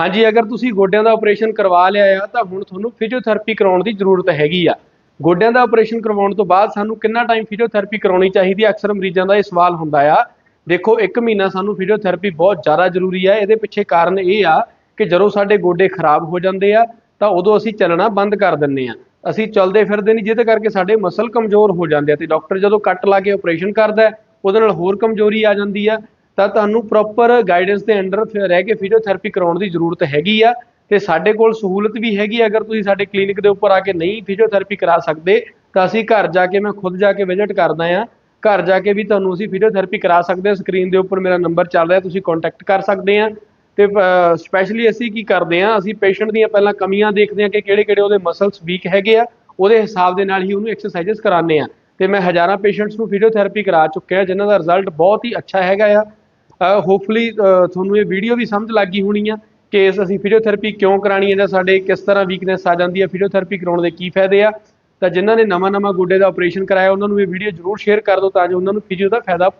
ਹਾਂਜੀ, ਅਗਰ ਤੁਸੀਂ ਗੋਡਿਆਂ ਦਾ ਆਪਰੇਸ਼ਨ ਕਰਵਾ ਲਿਆ ਆ, ਤਾਂ ਹੁਣ ਤੁਹਾਨੂੰ ਫਿਜ਼ੀਓਥੈਰੇਪੀ ਕਰਾਉਣ ਦੀ ਜ਼ਰੂਰਤ ਹੈਗੀ ਆ। ਗੋਡਿਆਂ ਦਾ ਆਪਰੇਸ਼ਨ ਕਰਵਾਉਣ ਤੋਂ ਬਾਅਦ ਸਾਨੂੰ ਕਿੰਨਾ ਟਾਈਮ ਫਿਜ਼ੀਓਥੈਰੇਪੀ ਕਰਾਉਣੀ ਚਾਹੀਦੀ ਹੈ ਅਕਸਰ ਮਰੀਜ਼ਾਂ ਦਾ ਇਹ ਸਵਾਲ ਹੁੰਦਾ ਆ। ਦੇਖੋ 1 ਮਹੀਨਾ ਸਾਨੂੰ ਫਿਜ਼ੀਓਥੈਰੇਪੀ ਬਹੁਤ ਜ਼ਿਆਦਾ ਜ਼ਰੂਰੀ ਆ। ਇਹਦੇ ਪਿੱਛੇ ਕਾਰਨ ਇਹ ਆ ਕਿ ਜਦੋਂ ਸਾਡੇ ਗੋਡੇ ਖਰਾਬ ਹੋ ਜਾਂਦੇ ਆ, ਤਾਂ ਉਦੋਂ ਅਸੀਂ ਚੱਲਣਾ ਬੰਦ ਕਰ ਦਿੰਨੇ ਆ। ਅਸੀਂ ਚੱਲਦੇ ਫਿਰਦੇ ਨਹੀਂ, ਜਿਹਦੇ ਕਰਕੇ ਸਾਡੇ ਮਸਲ ਕਮਜ਼ੋਰ ਹੋ ਜਾਂਦੇ ਆ ਤੇ ਡਾਕਟਰ ਜਦੋਂ ਕੱਟ ਲਾ ਕੇ ਆਪਰੇਸ਼ਨ ਕਰਦਾ, ਉਹਦੇ ਨਾਲ ਹੋਰ ਕਮਜ਼ੋਰੀ ਆ ਜਾਂਦੀ ਆ। ਤਾਂ ਤੁਹਾਨੂੰ ਪ੍ਰੋਪਰ ਗਾਈਡੈਂਸ ਦੇ ਅੰਡਰ ਫਿਰ ਰਹਿ ਕੇ ਫਿਜ਼ੀਓਥੈਰੇਪੀ ਕਰਾਉਣ ਦੀ ਜ਼ਰੂਰਤ ਹੈਗੀ ਆ ਤੇ ਸਾਡੇ ਕੋਲ ਸਹੂਲਤ ਵੀ ਹੈਗੀ ਆ, ਅਗਰ ਤੁਸੀਂ ਸਾਡੇ ਕਲੀਨਿਕ ਦੇ ਉੱਪਰ ਆ ਕੇ ਨਹੀਂ ਫਿਜ਼ੀਓਥੈਰੇਪੀ ਕਰਾ ਸਕਦੇ ਤਾਂ ਅਸੀਂ ਘਰ ਜਾ ਕੇ ਮੈਂ ਖੁਦ ਜਾ ਕੇ ਵਿਜ਼ਿਟ ਕਰਦਾ ਆ। ਘਰ ਜਾ ਕੇ ਵੀ ਤੁਹਾਨੂੰ ਅਸੀਂ ਫਿਜ਼ੀਓਥੈਰੇਪੀ ਕਰਾ ਸਕਦੇ ਹਾਂ ਸਕਰੀਨ ਦੇ ਉੱਪਰ ਮੇਰਾ ਨੰਬਰ ਚੱਲ ਰਿਹਾ ਤੁਸੀਂ ਕੰਟੈਕਟ ਕਰ ਸਕਦੇ ਆ। ਤੇ ਸਪੈਸ਼ਲੀ ਅਸੀਂ ਕੀ ਕਰਦੇ ਆ ਅਸੀਂ ਪੇਸ਼ੈਂਟ ਦੀਆਂ ਪਹਿਲਾਂ ਕਮੀਆਂ ਦੇਖਦੇ ਆ ਕਿ ਕਿਹੜੇ ਕਿਹੜੇ ਉਹਦੇ ਮਸਲਸ ਵੀਕ ਹੈਗੇ ਆ। ਉਹਦੇ ਹਿਸਾਬ ਦੇ ਨਾਲ ਹੀ ਉਹਨੂੰ ਐਕਸਰਸਾਈਜ਼ ਕਰਾਉਂਦੇ ਆ। ਤੇ ਮੈਂ ਹਜ਼ਾਰਾਂ ਪੇਸ਼ੈਂਟਸ ਨੂੰ ਫਿਜ਼ੀਓਥੈਰੇਪੀ ਕਰਾ ਚੁੱਕਿਆ ਜਿਨ੍ਹਾਂ ਦਾ ਰਿਜ਼ਲਟ ਬਹੁਤ ਹੀ ਅੱਛਾ ਹੈਗਾ ਆ। ਹੋਪਫੁਲੀ ਤੁਹਾਨੂੰ ਇਹ ਵੀਡੀਓ ਵੀ ਸਮਝ ਲੱਗ ਗਈ ਹੋਣੀ ਆ ਕਿ ਅਸੀਂ ਫਿਜ਼ੀਓਥੈਰੇਪੀ ਕਿਉਂ ਕਰਾਣੀ ਹੈ ਜਾਂ ਸਾਡੇ ਕਿਸ ਤਰ੍ਹਾਂ ਵੀਕਨੈਸ ਆ ਜਾਂਦੀ ਹੈ ਫਿਜ਼ੀਓਥੈਰੇਪੀ ਕਰਾਉਣ ਦੇ ਕੀ ਫਾਇਦੇ ਆ। ਤਾਂ ਜਿਨ੍ਹਾਂ ਨੇ ਨਵਾਂ ਨਵਾਂ ਗੋਡੇ ਦਾ ਆਪਰੇਸ਼ਨ ਕਰਾਇਆ, ਉਹਨਾਂ ਨੂੰ ਇਹ ਵੀਡੀਓ ਜ਼ਰੂਰ ਸ਼ੇਅਰ ਕਰ ਦਿਓ ਤਾਂ ਜੋ ਉਹਨਾਂ ਨੂੰ ਫਿਜ਼ੀਓ ਦਾ ਫਾਇਦਾ